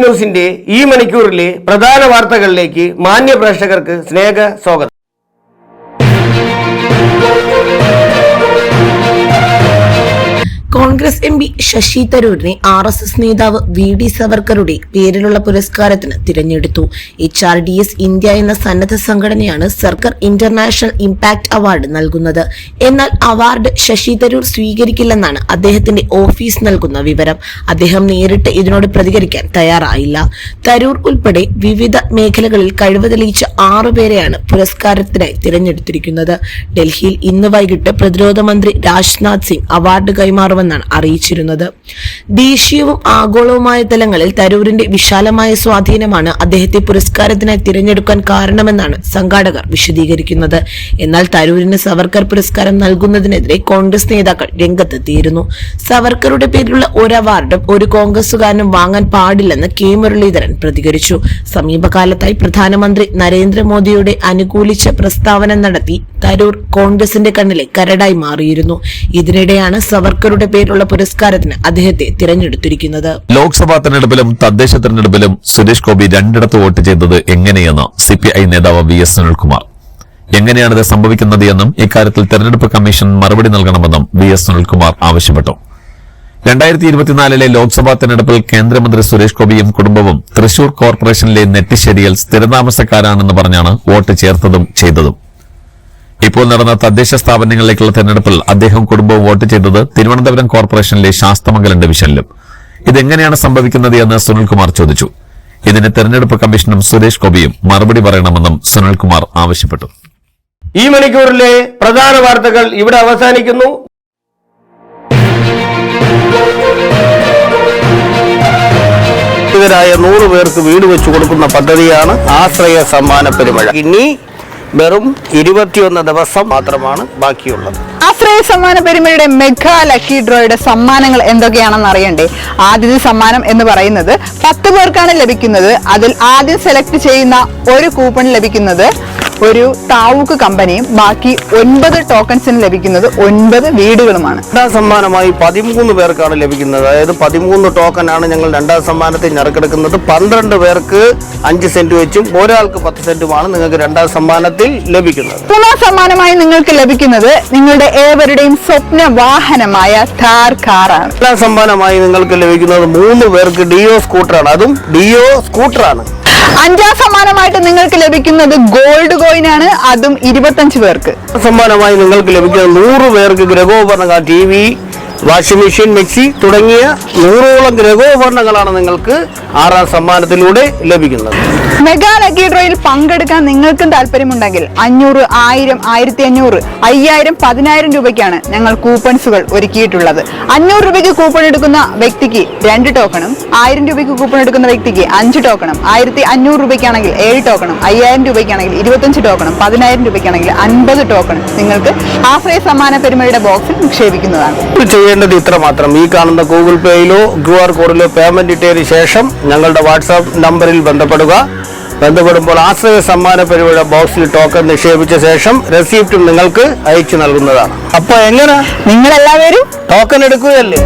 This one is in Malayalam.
ന്യൂസിന്റെ ഈ മണിക്കൂറിലെ പ്രധാന വാർത്തകളിലേക്ക് മാന്യ പ്രേക്ഷകർക്ക് സ്നേഹ സ്വാഗതം കോൺഗ്രസ് എം പി ശശി തരൂരിനെ ആർ എസ് എസ് നേതാവ് വി ഡി സവർക്കറുടെ പേരിലുള്ള പുരസ്കാരത്തിന് തിരഞ്ഞെടുത്തു. H R D S India എന്ന സന്നദ്ധ സംഘടനയാണ് സർക്കാർ ഇന്റർനാഷണൽ ഇംപാക്ട് അവാർഡ് നൽകുന്നത്. എന്നാൽ അവാർഡ് ശശി തരൂർ സ്വീകരിക്കില്ലെന്നാണ് അദ്ദേഹത്തിന്റെ ഓഫീസ് നൽകുന്ന വിവരം. അദ്ദേഹം നേരിട്ട് ഇതിനോട് പ്രതികരിക്കാൻ തയ്യാറായില്ല. തരൂർ ഉൾപ്പെടെ വിവിധ മേഖലകളിൽ കഴിവ് തെളിയിച്ച ആറുപേരെയാണ് പുരസ്കാരത്തിനായി തിരഞ്ഞെടുത്തിരിക്കുന്നത്. ഡൽഹിയിൽ ഇന്ന് വൈകിട്ട് പ്രതിരോധ മന്ത്രി രാജ്നാഥ് സിംഗ് അവാർഡ് കൈമാറുമെന്നാണ് അറിയിച്ചിരുന്നത്. ദേശീയവും ആഗോളവുമായ തലങ്ങളിൽ തരൂരിന്റെ വിശാലമായ സ്വാധീനമാണ് അദ്ദേഹത്തെ പുരസ്കാരത്തിനായി തിരഞ്ഞെടുക്കാൻ കാരണമെന്നാണ് സംഘാടകർ വിശദീകരിക്കുന്നത്. എന്നാൽ തരൂരിന് സവർക്കർ പുരസ്കാരം നൽകുന്നതിനെതിരെ കോൺഗ്രസ് നേതാക്കൾ രംഗത്തെത്തിയിരുന്നു. സവർക്കറുടെ പേരിലുള്ള ഒരു അവാർഡും ഒരു കോൺഗ്രസുകാരനും വാങ്ങാൻ പാടില്ലെന്ന് കെ മുരളീധരൻ പ്രതികരിച്ചു. സമീപകാലത്തായി പ്രധാനമന്ത്രി നരേന്ദ്രമോദിയുടെ അനുകൂലിച്ച പ്രസ്താവന നടത്തി തരൂർ കോൺഗ്രസിന്റെ കണ്ണിലെ കരടായി മാറിയിരുന്നു. ഇതിനിടെയാണ് സവർക്കറുടെ പേരിലുള്ള പുരസ്കാരത്തിന് അദ്ദേഹത്തെ തിരഞ്ഞെടുത്തിരിക്കുന്നത്. ലോക്സഭാ തെരഞ്ഞെടുപ്പിലും തദ്ദേശ തെരഞ്ഞെടുപ്പിലും സുരേഷ് ഗോപി രണ്ടിടത്ത് വോട്ട് ചെയ്തത് എങ്ങനെയെന്ന് സിപിഐ നേതാവ് വി എസ് സുനിൽകുമാർ. എങ്ങനെയാണിത് സംഭവിക്കുന്നത് എന്നും ഇക്കാര്യത്തിൽ തെരഞ്ഞെടുപ്പ് കമ്മീഷൻ മറുപടി നൽകണമെന്നും വി എസ് സുനിൽകുമാർ ആവശ്യപ്പെട്ടു. രണ്ടായിരത്തി ഇരുപത്തിനാലിലെ ലോക്സഭാ തെരഞ്ഞെടുപ്പിൽ കേന്ദ്രമന്ത്രി സുരേഷ് ഗോപിയും കുടുംബവും തൃശൂർ കോർപ്പറേഷനിലെ നെറ്റിശ്ശേരിയിൽ സ്ഥിരതാമസക്കാരാണെന്ന് പറഞ്ഞാണ് വോട്ട് ചേർത്തതും ചെയ്തതും. ഇപ്പോൾ നടന്ന തദ്ദേശ സ്ഥാപനങ്ങളിലേക്കുള്ള തെരഞ്ഞെടുപ്പിൽ അദ്ദേഹം കുടുംബവും വോട്ട് ചെയ്തത് തിരുവനന്തപുരം കോർപ്പറേഷനിലെ ശാസ്തമംഗലം ഡിവിഷനിലും. ഇതെങ്ങനെയാണ് സംഭവിക്കുന്നത് എന്ന് സുനിൽകുമാർ ചോദിച്ചു. ഇതിന് തെരഞ്ഞെടുപ്പ് കമ്മീഷനും സുരേഷ് ഗോപിയും മറുപടി പറയണമെന്നും സുനിൽകുമാർ ആവശ്യപ്പെട്ടു. ഈ മണിക്കൂറിലെ പ്രധാന വാർത്തകൾ ഇവിടെ അവസാനിക്കുന്നു. ായ നൂറ് പേർക്ക് വീട് വെച്ചു കൊടുക്കുന്ന പദ്ധതിയാണ് ആശ്രയ സമ്മാന പെരുമഴ. ഇനി വെറും ഇരുപത്തിയൊന്ന് ദിവസം മാത്രമാണ് ബാക്കിയുള്ളത്. ആശ്രയ സമ്മാന പെരുമയുടെ മെഗാ ലക്കി ഡ്രോയുടെ സമ്മാനങ്ങൾ എന്തൊക്കെയാണെന്ന് അറിയണ്ടേ? ആദ്യത്തെ സമ്മാനം എന്ന് പറയുന്നത് പത്ത് പേർക്കാണ് ലഭിക്കുന്നത്. അതിൽ ആദ്യം സെലക്ട് ചെയ്യുന്ന ഒരു കൂപ്പൺ ലഭിക്കുന്നത് ഒരു താവൂക്ക് കമ്പനിയും ബാക്കി ഒൻപത് ടോക്കൺസിന് ലഭിക്കുന്നത് ഒൻപത് വീടുകളുമാണ്. രണ്ടാം സമ്മാനമായി പതിമൂന്ന് പേർക്കാണ് ലഭിക്കുന്നത്. അതായത് പതിമൂന്ന് ആണ് ഞങ്ങൾ രണ്ടാം സമ്മാനത്തിൽ ഞറക്കെടുക്കുന്നത്. പന്ത്രണ്ട് പേർക്ക് അഞ്ച് സെന്റ് വെച്ചും ഒരാൾക്ക് പത്ത് സെന്റുമാണ് നിങ്ങൾക്ക് രണ്ടാം സമ്മാനത്തിൽ ലഭിക്കുന്നത്. മൂന്നാം സമ്മാനമായി നിങ്ങൾക്ക് ലഭിക്കുന്നത് നിങ്ങളുടെ ഏവരുടെയും സ്വപ്ന വാഹനമായ ഥാർ കാറാണ്. രണ്ടാം സമ്മാനമായി നിങ്ങൾക്ക് ലഭിക്കുന്നത് മൂന്ന് പേർക്ക് ഡിയോ സ്കൂട്ടറാണ്. അതും ഡിയോ സ്കൂട്ടറാണ്. അഞ്ചാം സമ്മാനമായിട്ട് നിങ്ങൾക്ക് ലഭിക്കുന്നത് ഗോൾഡ് കോയിൻ ആണ്. അതും ഇരുപത്തഞ്ച് പേർക്ക്. സമ്മാനമായി നിങ്ങൾക്ക് ലഭിക്കുന്നത് നൂറ് പേർക്ക് ഗ്രഹോപകരണ T V washing machine mixie തുടങ്ങിയ നൂറോളം ഗ്രഹോപകരണങ്ങളാണ് നിങ്ങൾക്ക് ആറാം സമ്മാനത്തിലൂടെ ലഭിക്കുന്നത്. മെഗാ ലക്കി ഡ്രോയിൽ പങ്കെടുക്കാൻ നിങ്ങൾക്കും താല്പര്യമുണ്ടെങ്കിൽ അഞ്ഞൂറ് ആയിരം ആയിരത്തി അഞ്ഞൂറ് അയ്യായിരം പതിനായിരം രൂപയ്ക്കാണ് ഞങ്ങൾ കൂപ്പൺസുകൾ ഒരുക്കിയിട്ടുള്ളത്. അഞ്ഞൂറ് രൂപയ്ക്ക് കൂപ്പൺ എടുക്കുന്ന വ്യക്തിക്ക് രണ്ട് ടോക്കണും ആയിരം രൂപയ്ക്ക് കൂപ്പൺ എടുക്കുന്ന വ്യക്തിക്ക് അഞ്ച് ടോക്കണും ആയിരത്തി അഞ്ഞൂറ് രൂപയ്ക്കാണെങ്കിൽ ഏഴ് ടോക്കണും അയ്യായിരം രൂപയ്ക്കാണെങ്കിൽ ഇരുപത്തഞ്ച് ടോക്കണും പതിനായിരം രൂപയ്ക്കാണെങ്കിൽ അൻപത് ടോക്കണും നിങ്ങൾക്ക് ആശ്രയ സമ്മാന പെരുമയുടെ ബോക്സിൽ നിക്ഷേപിക്കുന്നതാണ്. ചെയ്യേണ്ടത് ഇത്ര മാത്രം. ഈ കാണുന്ന ഗൂഗിൾ പേയിലോ ക്യു ആർ കോഡിലോ പേയ്മെന്റ് ഇട്ടതിന് ശേഷം ഞങ്ങളുടെ വാട്സാപ്പ് നമ്പറിൽ ബന്ധപ്പെടുക. ബന്ധപ്പെടുമ്പോൾ ആശ്രയ സമ്മാന പരിപാടി ബോക്സിൽ ടോക്കൺ നിക്ഷേപിച്ച ശേഷം റെസിപ്റ്റും നിങ്ങൾക്ക് അയച്ചു നൽകുന്നതാണ്. അപ്പോൾ എങ്ങനെ? നിങ്ങൾ എല്ലാവരും ടോക്കൺ എടുക്കുകയല്ലേ?